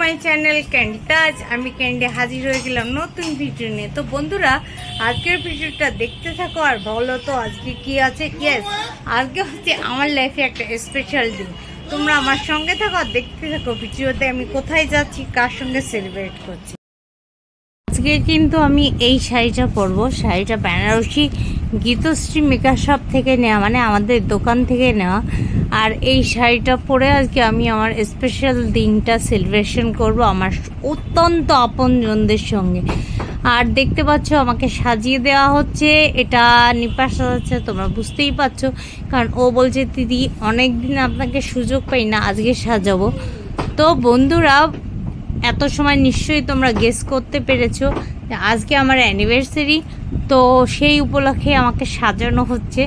My channel candy তাজ আমি candy হাজির হয়ে গেলাম নতুন ভিডিও নিয়ে। তো বন্ধুরা, আজকের ভিডিওটা দেখতে থাকো আর বলো তো আজকে কি আছে? ইয়েস আজকে হচ্ছে আমার লাইফে একটা স্পেশাল দিন তোমরা আমার সঙ্গে থাকো আর দেখতে থাকো ভিডিওতে আমি কোথায় যাচ্ছি, কার সঙ্গে সেলিব্রেট করছি। আজকে কিন্তু আমি এই শাড়িটা পরবো। শাড়িটা বেনারসি গীতশ্রী মেকআপ শপ থেকে নেওয়া মানে আমাদের দোকান থেকে নেওয়া। আর এই শাড়িটা পরে আজকে আমি আমার স্পেশাল দিনটা সেলিব্রেশন করব আমার অত্যন্ত আপনজনদের সঙ্গে। আর দেখতে পাচ্ছ আমাকে সাজিয়ে দেওয়া হচ্ছে। এটা নিপা সাজাচ্ছে তোমরা বুঝতেই পারছ। কারণ ও বলছে, দিদি অনেক দিন আপনাকে সুযোগ পাই না, আজকে সাজাবো। তো বন্ধুরা এত সময় নিশ্চয়ই তোমরা গেস করতে পেরেছ আজকে আমার অ্যানিভার্সারি তো সেই উপলক্ষে আমাকে সাজানো হচ্ছে।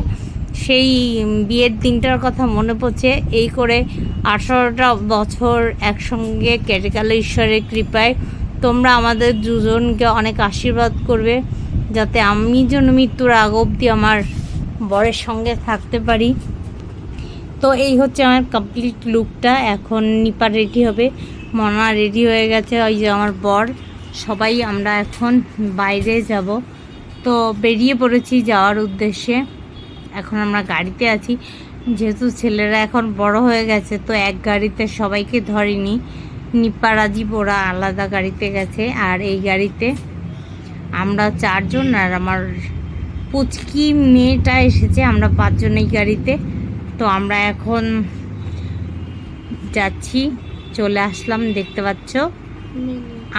সেই বিয়ের দিনটার কথা মনে পড়ছে। এই করে আঠারোটা বছর একসঙ্গে কেটে গেল ঈশ্বরের কৃপায় তোমরা আমাদের দুজনকে অনেক আশীর্বাদ করবে, যাতে আমি যেন মৃত্যুর আগ অবধি আমার বরের সঙ্গে থাকতে পারি। তো এই হচ্ছে আমার কমপ্লিট লুকটা এখন নিপা রেডি হবে। মনা রেডি হয়ে গেছে, ওই যে আমার বর। সবাই আমরা এখন বাইরে যাব। তো বেরিয়ে পড়েছি যাওয়ার উদ্দেশ্যে। এখন আমরা গাড়িতে আছি। যেহেতু ছেলেরা এখন বড় হয়ে গেছে, তো এক গাড়িতে সবাইকে ধরিনি। নিপা রাজীব, ওরা আলাদা গাড়িতে গেছে। আর এই গাড়িতে আমরা চারজন আর আমার পুচকি মেয়েটা এসেছে, আমরা পাঁচজন এই গাড়িতে। তো আমরা এখন যাচ্ছি। চলে আসলাম, দেখতে পাচ্ছ?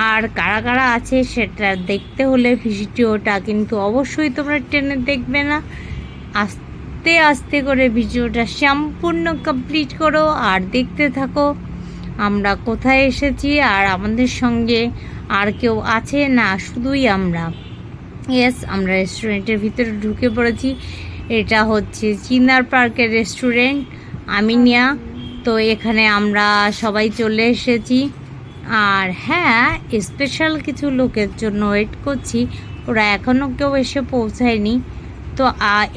আর কারা কারা আছে সেটা দেখতে হলে ভিডিওটা কিন্তু অবশ্যই তোমরা ট্রেনে দেখবে না। আস্তে আস্তে করে ভিডিওটা সম্পূর্ণ কমপ্লিট করো আর দেখতে থাকো আমরা কোথায় এসেছি আর আমাদের সঙ্গে আর কেউ আছে না, শুধুই আমরা। ইয়েস আমরা রেস্টুরেন্টের ভিতরে ঢুকে পড়েছি। এটা হচ্ছে চিনার পার্কের রেস্টুরেন্ট আমিনিয়া। তো এখানে আমরা সবাই চলে এসেছি। আর হ্যাঁ স্পেশাল কিছু লোকের জন্য ওয়েট করছি। ওরা এখনও কেউ এসে পৌঁছায়নি। তো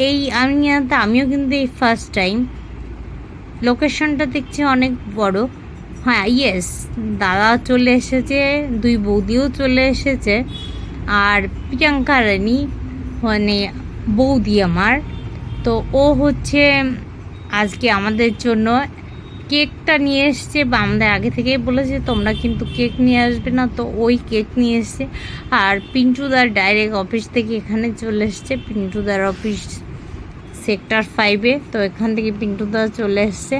এই আমিনিয়াতে আমিও কিন্তু এই ফার্স্ট টাইম লোকেশনটা দেখছি অনেক বড়। হ্যাঁ ইয়েস দাদা চলে এসেছে, দুই বৌদিও চলে এসেছে। আর প্রিয়াঙ্কা রানী মানে বৌদি আমার। তো ও হচ্ছে, আজকে আমাদের জন্য কেকটা নিয়ে এসছে বা আমাদের আগে থেকেই বলেছে, তোমরা কিন্তু কেক নিয়ে আসবে না। তো ওই কেক নিয়ে এসছে। আর পিন্টুদার ডাইরেক্ট অফিস থেকে এখানে চলে এসছে। পিন্টুদার অফিস সেক্টর ফাইভে তো এখান থেকে পিন্টুদা চলে এসছে।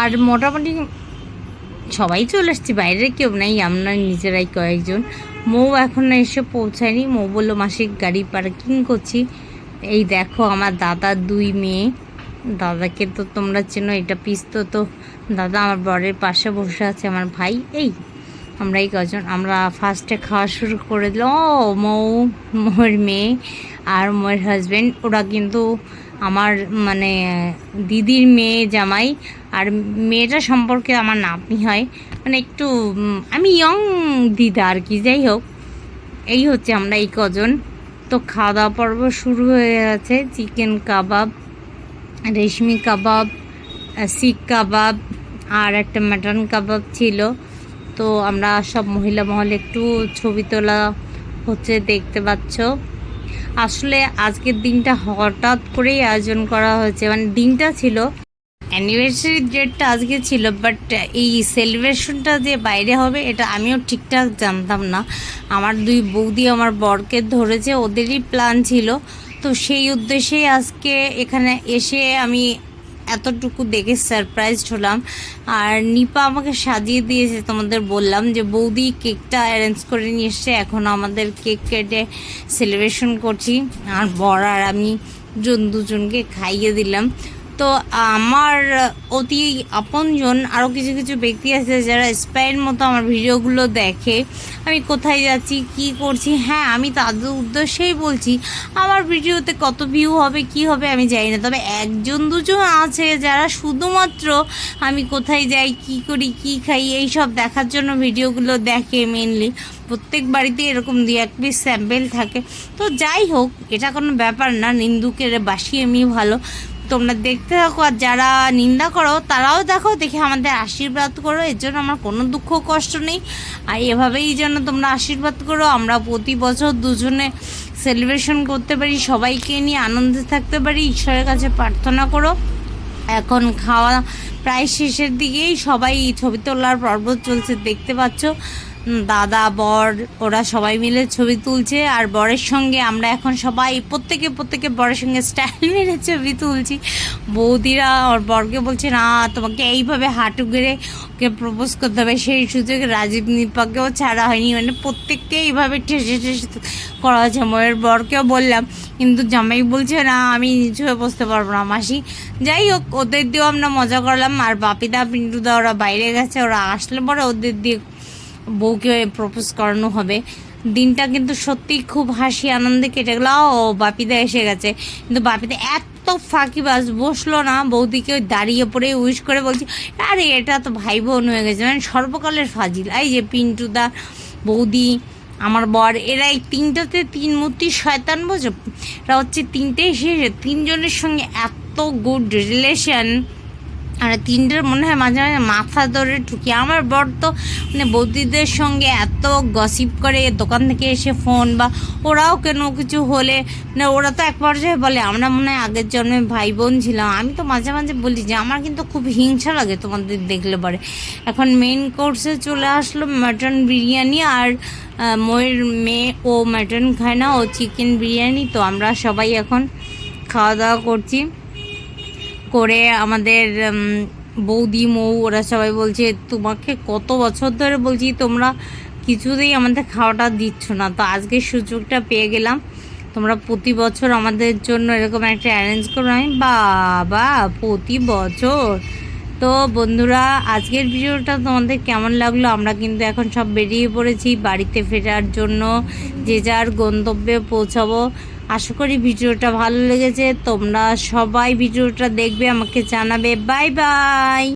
আর মোটামুটি সবাই চলে এসছি, বাইরে কেউ নাই, আমরা নিজেরাই কয়েকজন। মৌ এখনও এসে পৌঁছায়নি। মৌ বলল, মাসিক গাড়ি পার্কিং করছি। এই দেখো, আমার দাদার দুই মেয়ে। দাদাকে তো তোমরা চেনো, এটা পিস্তো তো। দাদা আমার বরের পাশে বসে আছে, আমার ভাই। এই, আমরা এই কজন, আমরা ফার্স্টে খাওয়া শুরু করে দিল ও, মৌ মোর মেয়ে আর মোর হাজব্যান্ড ওরা কিন্তু আমার মানে দিদির মেয়ে জামাই আর মেয়েটা সম্পর্কে আমার নাতনি হয়। মানে একটু আমি ইয়ং দিদা আর কি, যাই হোক। এই হচ্ছে আমরা এই কজন। তো খাওয়া দাওয়া পর্ব শুরু হয়ে গেছে, চিকেন কাবাব রেশমি কাবাব শিখ কাবাব আর একটা মাটন কাবাব ছিল। তো আমরা সব মহিলা মহল একটু ছবি তোলা হচ্ছে দেখতে পাচ্ছ। আসলে আজকের দিনটা হঠাৎ করেই আয়োজন করা হয়েছে। মানে দিনটা ছিল অ্যানিভার্সারি ডেটটা আজকে ছিল বাট এই সেলিব্রেশনটা যে বাইরে হবে, এটা আমিও ঠিকঠাক জানতাম না। আমার দুই বৌদি আমার বরকে ধরেছে, ওদেরই প্ল্যান ছিল। তো সেই উদ্দেশ্যেই আজকে এখানে এসে আমি এতটুকু দেখে সারপ্রাইজড হলাম। আর নিপা আমাকে সাজিয়ে দিয়েছে, তোমাদের বললাম যে, বৌদি, কেকটা অ্যারেঞ্জ করে নিয়ে এসছে। এখন আমাদের কেক কেটে সেলিব্রেশন করছি। আর বর আর আমি জন দুজনকে খাইয়ে দিলাম। তো আমার অতি আপনজন আরও কিছু কিছু ব্যক্তি আছে যারা স্পাইয়ের মতো আমার ভিডিওগুলো দেখে, আমি কোথায় যাচ্ছি, কি করছি হ্যাঁ আমি তাদের উদ্দেশ্যেই বলছি, আমার ভিডিওতে কত ভিউ হবে, কি হবে আমি জানি না। তবে একজন দুজন আছে যারা শুধুমাত্র আমি কোথায় যাই, কি করি, কি খাই এই সব দেখার জন্য ভিডিওগুলো দেখে মেনলি প্রত্যেক বাড়িতে এরকম দু এক পিস স্যাম্পেল থাকে। তো যাই হোক, এটা কোনো ব্যাপার না, নিন্দুকের বাসি এমনি ভালো। তোমরা দেখতে থাকো আর যারা নিন্দা করো, তারাও দেখো, দেখে আমাদের আশীর্বাদ করো। এর জন্য আমার কোনো দুঃখ কষ্ট নেই। আর এভাবেই যেন তোমরা আশীর্বাদ করো। আমরা প্রতি বছর দুজনে সেলিব্রেশন করতে পারি, সবাইকে নিয়ে আনন্দে থাকতে পারি। ঈশ্বরের কাছে প্রার্থনা করো। এখন খাওয়া প্রায় শেষের দিকেই সবাই ছবি তোলার পর্ব চলছে, দেখতে পাচ্ছ। দাদা, বর, ওরা সবাই মিলে ছবি তুলছে, আর বরের সঙ্গে আমরা এখন সবাই প্রত্যেকে প্রত্যেকে বরের সঙ্গে স্টাইল মেরে ছবি তুলছি। বৌদিরা ওর বরকে বলছে, না, তোমাকে এইভাবে হাঁটু গেড়ে ওকে প্রপোজ করতে হবে। সেই সুযোগে রাজীব নিপাকেও ছাড়া হয়নি। মানে প্রত্যেককে এইভাবে ঠেসে ঠেসে করা হয়েছে। ময়ের বরকেও বললাম, কিন্তু জামাই বলছে, না, আমি নিচু হয়ে বসতে পারব না, মাসি। যাই হোক, ওদের দিয়েও আমরা মজা করলাম। আর বাপিদা, পিন্টুদা, ওরা বাইরে গেছে, ওরা আসলে পরে ওদের দিয়ে বউকে প্রপোজ করানো হবে। দিনটা কিন্তু সত্যি খুব হাসি, আনন্দে কেটে গেল। ও বাপিদা এসে গেছে। কিন্তু বাপিদা এত ফাঁকিবাজ, বসল না। বৌদিকে দাঁড়িয়ে পড়ে উইশ করে বলছি, আরে, এটা তো ভাই বোন হয়ে গেছে। মানে সর্বকালের ফাজিল। এই যে পিন্টুদা বৌদি, আমার বর, এরা এই তিনটাতে তিন মূর্তি শয়তান বোঝো? এরা হচ্ছে তিনটে শেষ। তিনজনের সঙ্গে এত গুড রিলেশন আর তিনটের মনে হয় মাঝে মাঝে মাথা ধরে ঠুকি আমার বর তো মানে বৌদিদের সঙ্গে এত গসিপ করে, দোকান থেকে এসে ফোন বা ওরাও কেন কিছু হলে মানে ওরা তো এক পর্যায়ে বলে, আমরা মনে হয় আগের জন্মে ভাই বোন ছিলাম। আমি তো মাঝে মাঝে বলি যে, আমার কিন্তু খুব হিংসা লাগে তোমাদের দেখলে পরে। এখন মেন কোর্সে চলে আসলো মাটন বিরিয়ানি আর ময়ের মেয়ে, ও মাটন খায় না, ও চিকেন বিরিয়ানি। তো আমরা সবাই এখন খাওয়া দাওয়া করছি। করে আমাদের বৌদি, মৌ, ওরা সবাই বলছে, তোমাকে কত বছর ধরে বলছি তোমরা কিছুতেই আমাদের খাওয়াটা দিচ্ছ না। তো আজকে সুযোগটা পেয়ে গেলাম। তোমরা প্রতি বছর আমাদের জন্য এরকম একটা অ্যারেঞ্জ করো। আমি, বাবা, প্রতি বছর? তো বন্ধুরা, আজকের ভিডিওটা তোমাদের কেমন লাগল? আমরা কিন্তু এখন সব বেরিয়ে পড়েছি বাড়িতে ফেরার জন্য। যে যার গন্তব্যে পৌঁছাবো। আশা করি ভিডিওটা ভালো লেগেছে। তোমরা সবাই ভিডিওটা দেখবে আমাকে জানাবে। Bye bye.